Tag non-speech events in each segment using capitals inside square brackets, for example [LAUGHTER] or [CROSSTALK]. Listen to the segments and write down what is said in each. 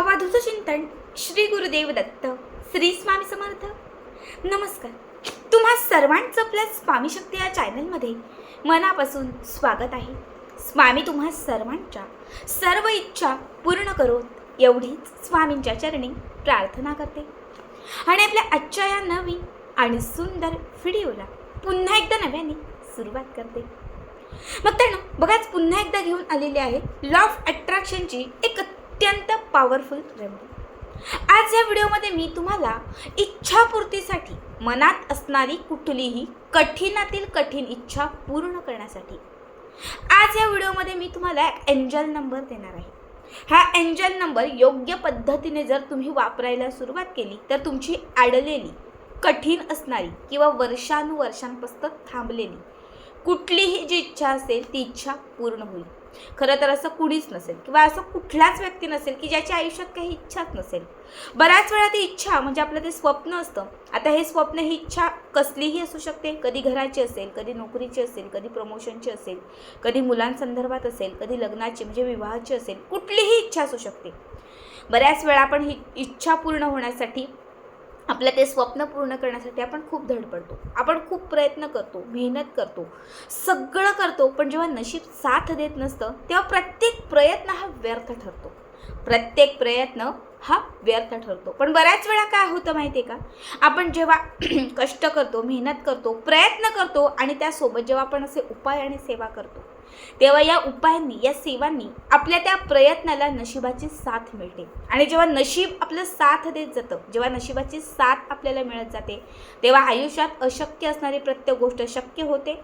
अवधूत चिंतन श्री गुरुदेव दत्त श्री स्वामी समर्थ. नमस्कार. तुम्हा सर्वांचं आपल्या स्वामी शक्ती या चॅनलमध्ये मनापासून स्वागत आहे. स्वामी तुम्हा सर्वांच्या सर्व इच्छा पूर्ण करोत एवढीच स्वामींच्या चरणी प्रार्थना करते. आणि आपल्या आजच्या या नवीन आणि सुंदर व्हिडिओला पुन्हा एकदा नव्याने सुरुवात करते. मग त्यानं बघाच पुन्हा एकदा घेऊन आलेली आहे लॉ ऑफ अट्रॅक्शनची एक अत्यंत पॉवरफुल रेमेडी आज या व्हिडिओमध्ये मी तुम्हाला इच्छापूर्तीसाठी मनात असणारी कुठलीही कठीणातील कठीण इच्छा पूर्ण करण्यासाठी आज या व्हिडिओमध्ये मी तुम्हाला एक एंजल नंबर देणार आहे. हा एंजल नंबर योग्य पद्धतीने जर तुम्ही वापरायला सुरुवात केली तर तुमची अडलेली कठीण असणारी किंवा वर्षानुवर्षांपासून थांबलेली कुठलीही जी इच्छा असेल ती इच्छा पूर्ण होईल. खरं तर असं कुणीच नसेल किंवा असं कुठलाच व्यक्ती नसेल की ज्याच्या आयुष्यात काही इच्छाच नसेल. बऱ्याच वेळा ती इच्छा म्हणजे आपलं ते स्वप्न असतं. आता हे स्वप्न ही इच्छा कसलीही असू शकते. कधी घराची असेल कधी नोकरीची असेल कधी प्रमोशनची असेल कधी मुलांसंदर्भात असेल कधी लग्नाची म्हणजे विवाहाची असेल कुठलीही इच्छा असू शकते. बऱ्याच वेळा आपण ही इच्छा पूर्ण होण्यासाठी आपलं ते स्वप्न पूर्ण करण्यासाठी आपण खूप धडपडतो आपण खूप प्रयत्न करतो मेहनत करतो सगळं करतो पण जेव्हा नशीब साथ देत नसतं तेव्हा प्रत्येक प्रयत्न हा व्यर्थ ठरतो. प्रत्येक प्रयत्न हा व्यर्थ ठरतो. पण बऱ्याच वेळा काय होतं माहिती आहे का? आपण जेव्हा [CLEARS THROAT] कष्ट करतो मेहनत करतो प्रयत्न करतो आणि त्यासोबत जेव्हा आपण असे उपाय आणि सेवा करतो तेव्हा या उपायांनी या सेवांनी आपल्या त्या प्रयत्नाला नशिबाची साथ मिळते. आणि जेव्हा नशीब आपलं साथ देत जातं जेव्हा नशिबाची साथ आपल्याला मिळत जाते तेव्हा आयुष्यात अशक्य असणारी प्रत्येक गोष्ट शक्य होते.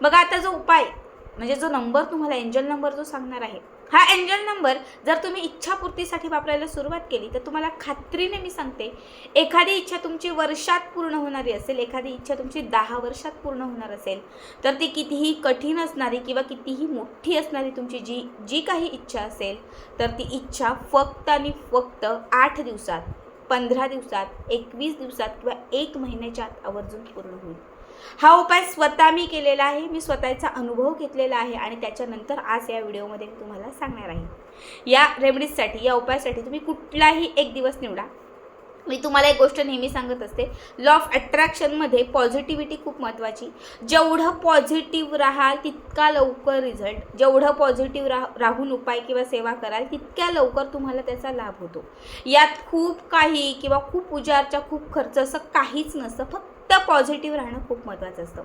बघा आता जो उपाय म्हणजे जो नंबर तुम्हाला एंजल नंबर जो सांगणार आहे हा एंजल नंबर जर तुम्ही इच्छापूर्तीसाठी वापरायला सुरुवात केली तर तुम्हाला खात्रीने मी सांगते एखादी इच्छा तुमची वर्षात पूर्ण होणारी असेल एखादी इच्छा तुमची दहा वर्षात पूर्ण होणार असेल तर ती कितीही कठीण असणारी किंवा कितीही मोठी असणारी तुमची जी जी काही इच्छा असेल तर ती इच्छा फक्त आणि फक्त आठ दिवसात पंधरा दिवसात एकवीस दिवसात किंवा एक महिन्याच्या आत आवर्जून पूर्ण होईल. हा उपाय स्वतः मी केलेला आहे. मी स्वतःचा अनुभव घेतलेला आहे आणि त्याच्यानंतर आज या व्हिडिओमध्ये मी तुम्हाला सांगणार आहे. या रेमेडीजसाठी या उपायासाठी तुम्ही कुठलाही एक दिवस निवडा. मी तुम्हाला एक गोष्ट नेहमी सांगत असते. लॉ ऑफ अट्रॅक्शनमध्ये पॉझिटिव्हिटी खूप महत्त्वाची. जेवढं पॉझिटिव्ह राहाल तितका लवकर रिझल्ट जेवढं पॉझिटिव्ह राह राहून उपाय किंवा सेवा कराल तितक्या लवकर तुम्हाला त्याचा लाभ होतो. यात खूप काही किंवा खूप उजारचा खूप खर्च असं काहीच नसतं. फक्त फक्त पॉझिटिव्ह राहणं खूप महत्त्वाचं असतं.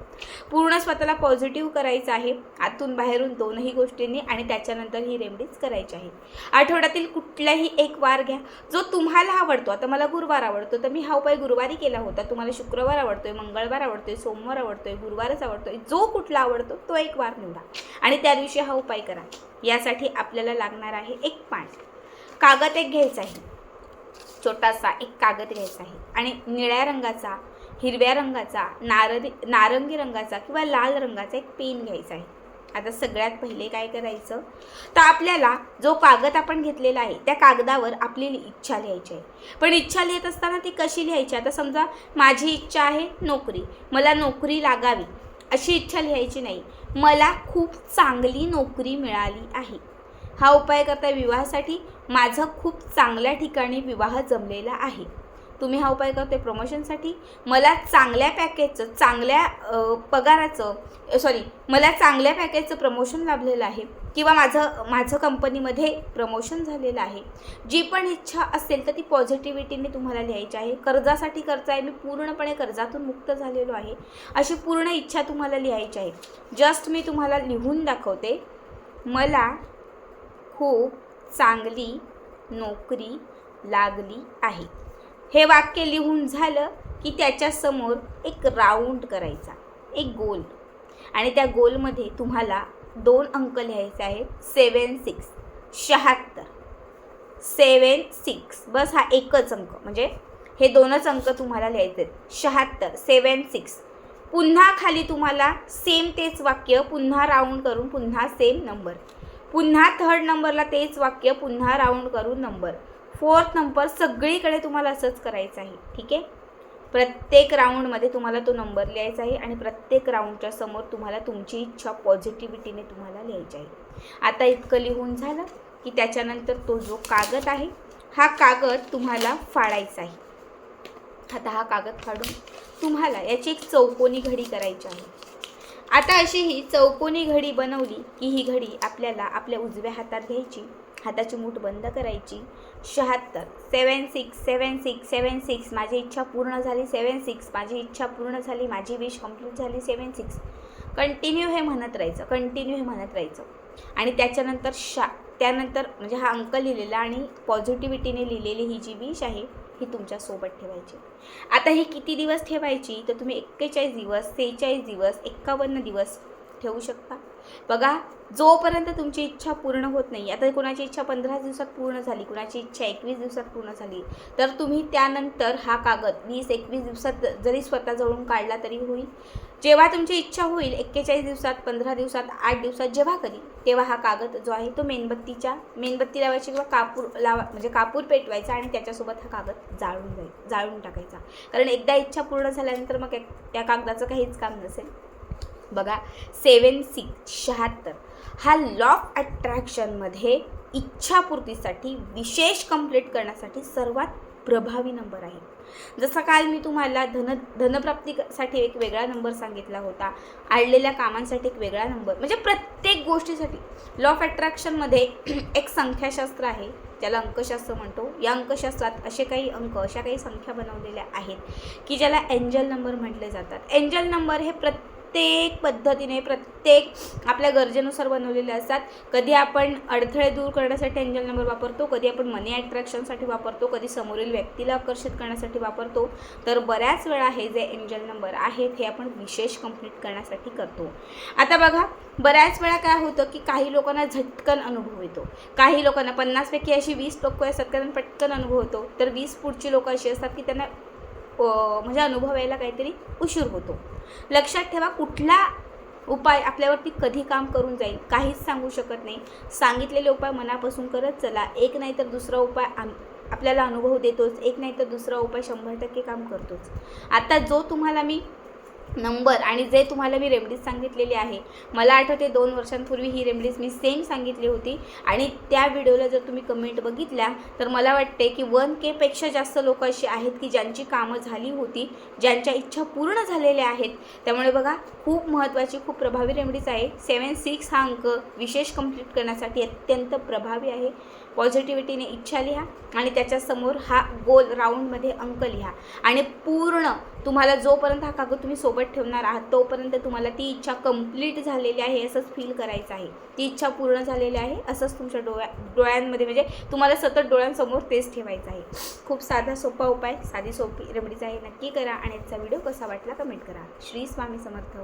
पूर्ण स्वतःला पॉझिटिव्ह करायचं आहे आतून बाहेरून दोनही गोष्टींनी आणि त्याच्यानंतर ही रेमडीज करायची आहे आठवड्यातील कुठलाही एक वार घ्या जो तुम्हाला आवडतो. आता मला गुरुवार आवडतो तर मी हा उपाय गुरुवारी केला होता. तुम्हाला शुक्रवार आवडतोय मंगळवार आवडतोय सोमवार आवडतोय गुरुवारच आवडतोय जो कुठला आवडतो तो एक वार निवडा. आणि त्या दिवशी हा उपाय करा. यासाठी आपल्याला लागणार आहे एक पान. कागद एक घ्यायचा आहे. छोटासा एक कागद घ्यायचा आहे. आणि निळ्या रंगाचा हिरव्या रंगाचा नारदी नारंगी रंगाचा किंवा लाल रंगाचा एक पेन घ्यायचा आहे. आता सगळ्यात पहिले काय करायचं? तर आपल्याला जो कागद आपण घेतलेला आहे त्या कागदावर आपली इच्छा लिहायची आहे. पण इच्छा लिहित असताना ती कशी लिहायची? आता समजा माझी इच्छा आहे नोकरी मला नोकरी लागावी अशी इच्छा लिहायची नाही. मला खूप चांगली नोकरी मिळाली आहे. हा उपाय करता विवाहासाठी माझं खूप चांगल्या ठिकाणी विवाह जमलेला आहे. तुम्ही हा उपाय करते प्रमोशनसाठी मला चांगल्या पॅकेजचं चांगल्या पगाराचं सॉरी मला चांगल्या पॅकेजचं प्रमोशन लाभलेलं आहे किंवा माझं माझं कंपनीमध्ये प्रमोशन झालेलं आहे. जी पण इच्छा असेल तर ती पॉझिटिव्हिटीने तुम्हाला लिहायची आहे. कर्जासाठी कर्ज आहे. मी पूर्णपणे कर्जातून मुक्त झालेलो आहे. अशी पूर्ण इच्छा तुम्हाला लिहायची आहे. जस्ट मी तुम्हाला लिहून दाखवते. मला खूप चांगली नोकरी लागली आहे. हे वाक्य लिहून झालं की त्याच्यासमोर एक राऊंड करायचा एक गोल. आणि त्या गोलमध्ये तुम्हाला दोन अंक लिहायचे आहेत. सेवन सिक्स शहात्तर. सेवन सिक्स बस हा एकच अंक. म्हणजे हे दोनच अंक तुम्हाला लिहायचे आहेत. शहात्तर सेवन सिक्स. पुन्हा खाली तुम्हाला सेम तेच वाक्य पुन्हा राऊंड करून पुन्हा सेम नंबर. पुन्हा थर्ड नंबरला तेच वाक्य पुन्हा राऊंड करून नंबर. फोर्थ नंबर सगळीकडे तुम्हाला असंच करायचं आहे ठीक आहे? प्रत्येक राऊंडमध्ये तुम्हाला तो नंबर लिहायचा आहे आणि प्रत्येक राऊंडच्या समोर तुम्हाला तुमची इच्छा पॉझिटिव्हिटीने तुम्हाला लिहायची आहे. आता इतकं लिहून झालं की त्याच्यानंतर तो जो कागद आहे हा कागद तुम्हाला फाडायचा आहे. आता हा कागद फाडून तुम्हाला याची एक चौकोनी घडी करायची आहे. आता अशी ही चौकोनी घडी बनवली की ही घडी आपल्याला आपल्या उजव्या हातात घ्यायची हाताची मूठ बंद करायची. शहात्तर. Seven six seven six seven six माझी इच्छा पूर्ण झाली सेवन सिक्स माझी इच्छा पूर्ण झाली माझी विश कंप्लीट झाली सेवन सिक्स कंटिन्यू हे म्हणत राहायचं कंटिन्यू हे म्हणत राहायचं. आणि त्याच्यानंतर शा त्यानंतर म्हणजे हा अंक लिहिलेला आणि पॉझिटिव्हिटीने लिहिलेली ही जी विश आहे ही तुमच्यासोबत ठेवायची. आता ही किती दिवस ठेवायची? तर तुम्ही एक्केचाळीस दिवस सेहेचाळीस दिवस एक्कावन्न दिवस ठेवू शकता. बघा जोपर्यंत तुमची इच्छा पूर्ण होत नाही आता कुणाची इच्छा पंधरा दिवसात पूर्ण झाली कुणाची इच्छा एकवीस दिवसात पूर्ण झाली तर तुम्ही त्यानंतर हा कागद वीस एकवीस दिवसात जरी स्वतः जवळून काढला तरी होईल. जेव्हा तुमची इच्छा होईल एक्केचाळीस दिवसात पंधरा दिवसात आठ दिवसात जेव्हा कधी तेव्हा हा कागद जो आहे तो मेणबत्तीच्या मेणबत्ती लावायची किंवा कापूर लावा म्हणजे कापूर पेटवायचा आणि त्याच्यासोबत हा कागद जाळून जाईल जाळून टाकायचा. कारण एकदा इच्छा पूर्ण झाल्यानंतर मग त्या कागदाचं काहीच काम नसेल. बघा सेवन सिक्स शहात्तर. हा लॉ ऑफ अट्रॅक्शनमध्ये इच्छापूर्तीसाठी विशेष कंप्लीट करण्यासाठी सर्वात प्रभावी नंबर आहे. जसं काल मी तुम्हाला धन धनप्राप्तीसाठी एक वेगळा नंबर सांगितला होता. आडलेल्या कामांसाठी एक वेगळा नंबर म्हणजे प्रत्येक गोष्टीसाठी. लॉ ऑफ अट्रॅक्शनमध्ये एक संख्याशास्त्र आहे. ज्याला अंकशास्त्र म्हणतो. या अंकशास्त्रात असे काही अंक अशा काही संख्या बनवलेल्या आहेत की ज्याला एंजल नंबर म्हटले जातात. एंजल नंबर हे प्रत्येक प्रत्येक पद्धतीने प्रत्येक आपल्या गरजेनुसार बनवलेले असतात. कधी आपण अडथळे दूर करण्यासाठी एंजल नंबर वापरतो कधी आपण मनी अट्रॅक्शनसाठी वापरतो कधी समोरील व्यक्तीला आकर्षित करण्यासाठी वापरतो. तर बऱ्याच वेळा हे जे एंजल नंबर आहेत हे आपण विशेष कंप्लीट करण्यासाठी करतो. आता बघा बऱ्याच वेळा काय होतं की काही लोकांना झटकन अनुभव येतो. काही लोकांना पन्नासपैकी अशी वीस लोक असतात कारण पटकन अनुभव होतो. तर वीस पुढची लोकं अशी असतात की त्यांना म्हणजे अनुभव यायला काहीतरी उशीर होतो. लक्षात ठेवा कुठला उपाय आपल्यावरती कधी काम करून जाईल काहीच सांगू शकत नाही. सांगितलेले उपाय मनापासून करत चला. एक नाही तर दुसरा उपाय आम आपल्याला अनुभव देतोच. एक नाही तर दुसरा उपाय शंभर टक्के काम करतोच. आता जो तुम्हाला मी नंबर आणि जे तुम्हाला मी रेमडीज सांगितलेली आहे मला आठवते दोन वर्षांपूर्वी ही रेमडीज मी सेम सांगितली होती. आणि त्या व्हिडिओला जर तुम्ही कमेंट बघितल्या तर मला वाटते की वन केपेक्षा जास्त लोक अशी आहेत की ज्यांची कामं झाली होती ज्यांच्या इच्छा पूर्ण झालेल्या आहेत. त्यामुळे बघा खूप महत्त्वाची खूप प्रभावी रेमडीज आहे. सेवन सिक्स हा अंक विशेष कंप्लीट करण्यासाठी अत्यंत प्रभावी आहे. पॉझिटिव्हिटीने इच्छा लिहा आणि त्याच्यासमोर हा गोल राऊंडमध्ये अंक लिहा. आणि पूर्ण तुम्हाला जोपर्यंत हा कागद तुम्ही सोबत ठेवणार आहात तोपर्यंत तुम्हाला ती इच्छा कंप्लीट झालेली आहे असंच फील करायचं आहे. ती इच्छा पूर्ण झालेली आहे असंच तुमच्या डोळ्या डोळ्यांमध्ये म्हणजे तुम्हाला सतत डोळ्यांसमोर तेच ठेवायचं आहे. खूप साधा सोपा उपाय साधी सोपी रेमडीज आहे. नक्की करा आणि याचा व्हिडिओ कसा वाटला कमेंट करा. श्री स्वामी समर्थ.